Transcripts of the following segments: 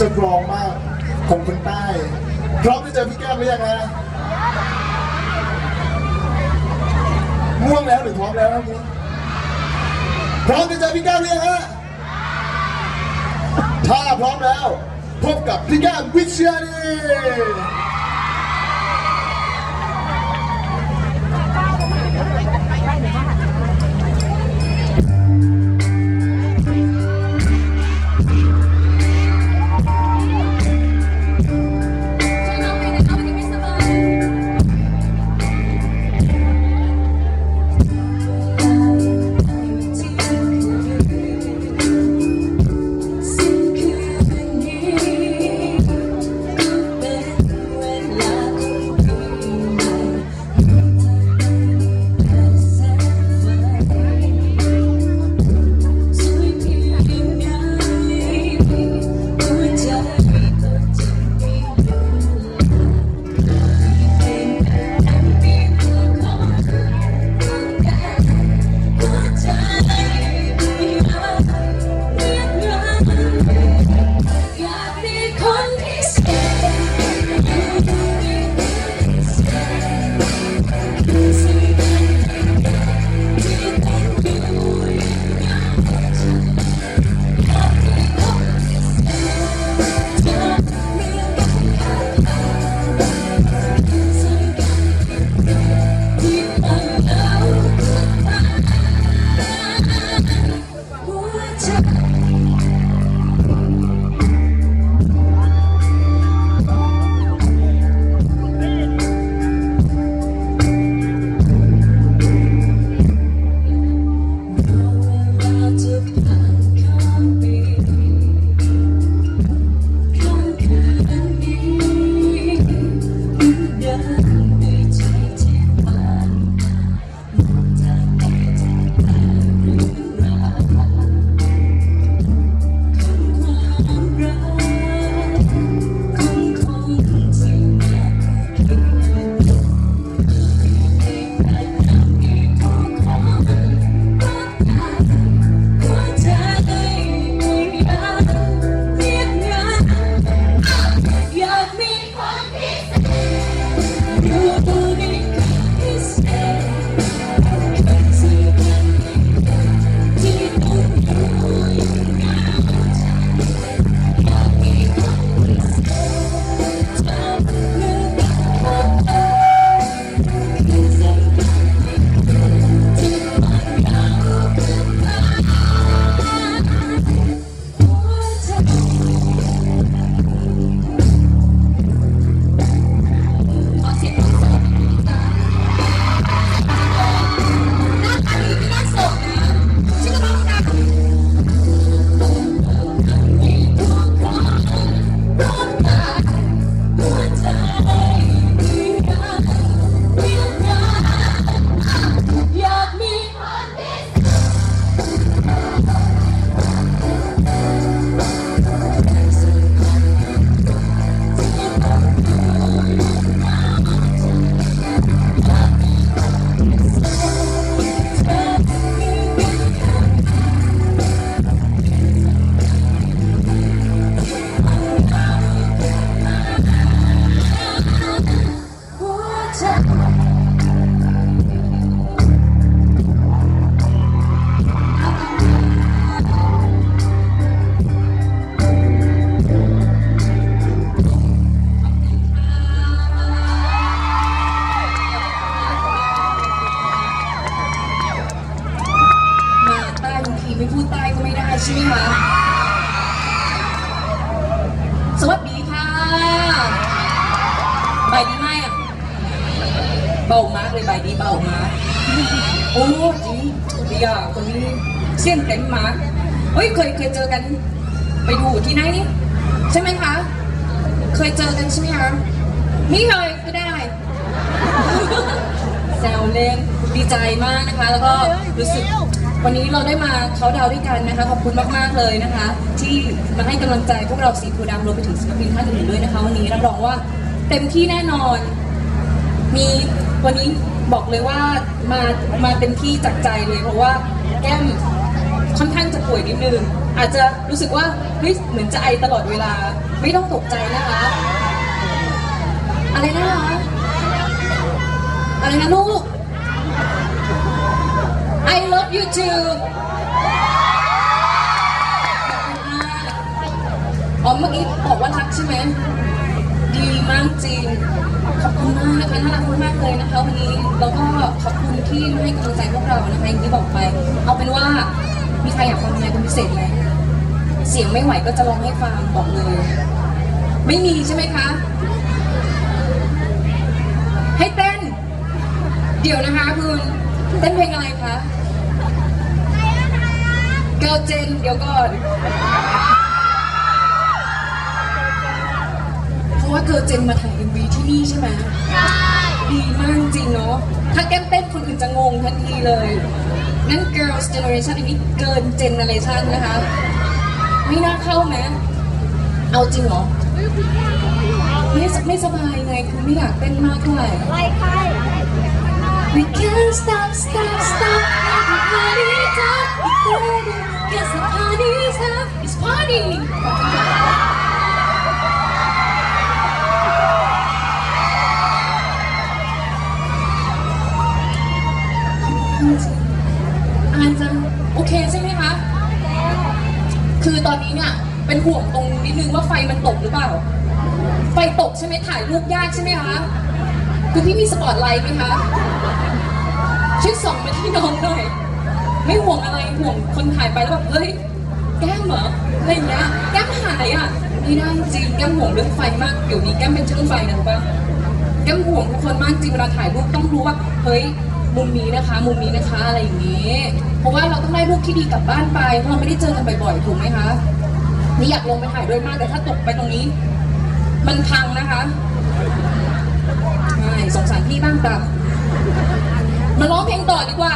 สะกรองมากของคนใต้ พร้อมที่จะพี่แก้มหรือยังฮะง่วงแล้วหรือพร้อมแล้วครับนี้พร้อมที่จะพี่แก้มหรือยังฮะถ้าพร้อมแล้ว พบกับพี่แก้มวิเชียรี อ มากเลยบายดีเบามาโอ้จริงดีอะคนนี้เสียงเต็มมาเฮ้ยเคยเคยเจอกัน ไปดูที่ไหนนิใช่ไหมคะ เคยเจอกันใช่ไหมคะม่เคยก็ได้ แซวเล่นดีใจมากนะคะ แล้วก็รู้สึกวันนี้เราได้มาเขาดาวด้วยกันนะคะ ขอบคุณมากๆเลยนะคะ ที่มาให้กำลังใจพวกเราสีโพธิ์ดำรวมไปถึงศิลปินท่านอื่นด้วยนะคะ วันนี้รับรองว่าเต็มที่แน่นอน มี วันนี้บอกเลยว่ามามาเต็มที่จากใจเลยเพราะว่าแก้มค่อนข้างจะป่วยนิดนึงอาจจะรู้สึกว่าเฮ้ยเหมือนจะไอตลอดเวลา ไม่ต้องตกใจนะคะ อะไรนะคะอะไรนะลูก I love you too อ๋อเมื่อกี้บอกว่ารักใช่ไหมดีมากจริง ขอบคุณมากนะคะน่ารักมากเลยนะคะวันนี้แล้วก็ขอบคุณที่ให้กำลังใจพวกเรานะคะอย่างที่บอกไป เอาเป็นว่ามีใครอยากฟังอะไรเป็นพิเศษไหมเสียงไม่ไหวก็จะร้องให้ฟังบอกเลย ไม่มีใช่ไหมคะ ให้เต้น เดี๋ยวนะคะคุณเต้นเพลงอะไรคะเกิร์ลเจนเดี๋ยวก่อนเพราะว่าเกิร์ลเจนมาถ่าย MV ที่นี่ใช่ไหมดีมากจริงเนาะ ถ้าแก้มเต้นคนอื่นจะงงทันทีเลยนั่น Girls Generation อันนี้เกิน Generation นะคะ ไม่น่าเข้าไหมเอาจริงเหรอ ไม่ไม่สบายไงคือไม่อยากเต้นมากเท่าไหร่ We can't stop, stop, stop. Everybody's up, it's ready. Guess the party's up, it's party. อ เป็นห่วงตรงนิดนึงว่าไฟมันตกหรือเปล่า ไฟตกใช่ไหมถ่ายรูปยากใช่ไหมคะคือพี่มีสปอตไลท์ไหมคะช่วยส่องมาที่น้องหน่อย ไม่ห่วงอะไรห่วงคนถ่ายไปแล้วแบบเฮ้ยแก้มเหรออะไรเงี้ยแก้มหายอะไม่ได้จริงแก้มห่วงเรื่องไฟมากเดี๋ยวนี้แก้มเป็นช่างไฟนะรู้ปะแก้มห่วงทุกคนมากจริงเวลาถ่ายรูปต้องรู้ว่าเฮ้ยมุมนี้นะคะ มุมนี้นะคะอะไรอย่างงี้ เพราะว่าเราต้องได้รูปที่ดีกลับบ้านไปเพราะเราไม่ได้เจอกันบ่อยๆถูกไหมคะ นี่อยากลงไปถ่ายด้วยมากแต่ถ้าตกไปตรงนี้ มันพังนะคะใช่สงสารพี่บ้างตับมาร้องเพลงต่อดีกว่า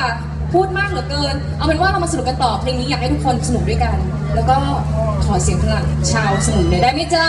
พูดมากเหลือเกิน เอาเป็นว่าเรามาสนุกกันต่อเพลงนี้อยากให้ทุกคนสนุกด้วยกัน แล้วก็ขอเสียงพลังชาวสนุกหน่อยได้ไหมจ๊ะ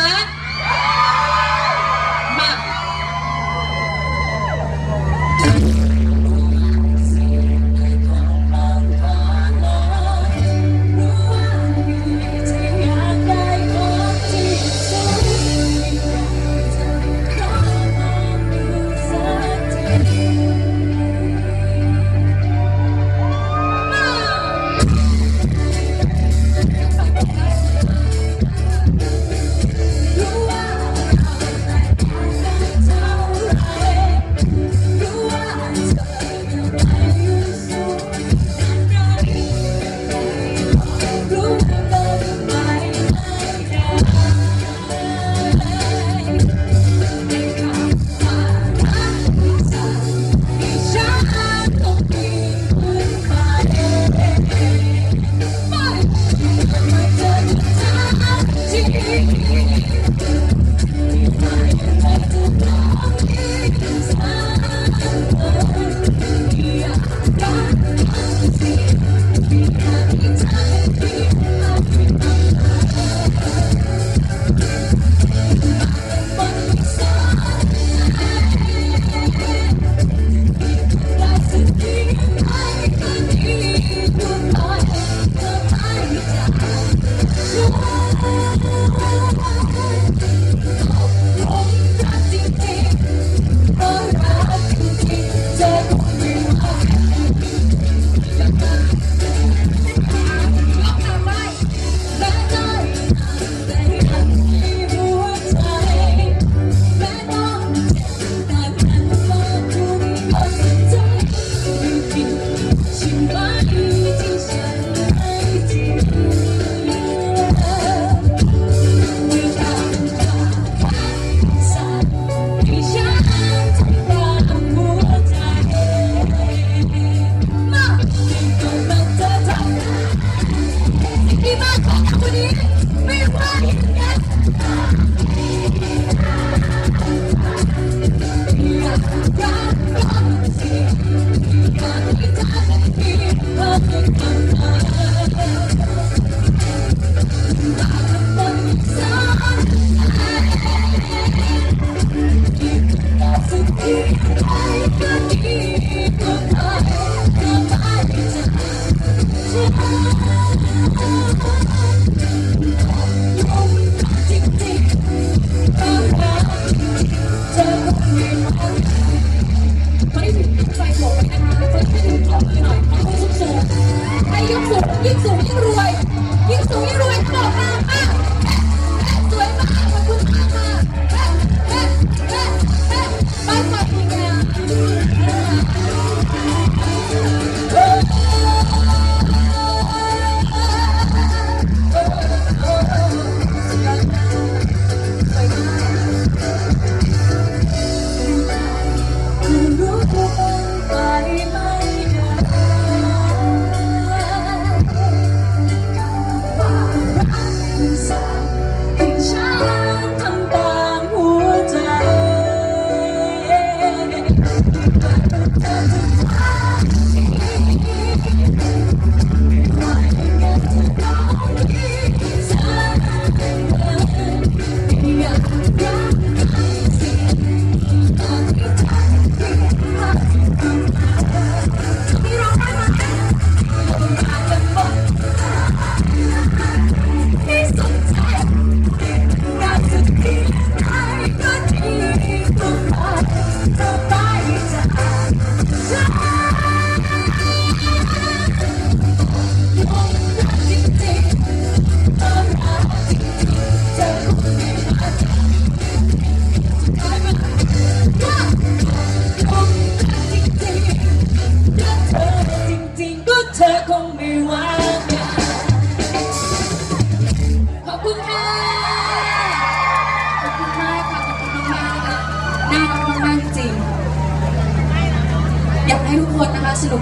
น่ารัก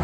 ม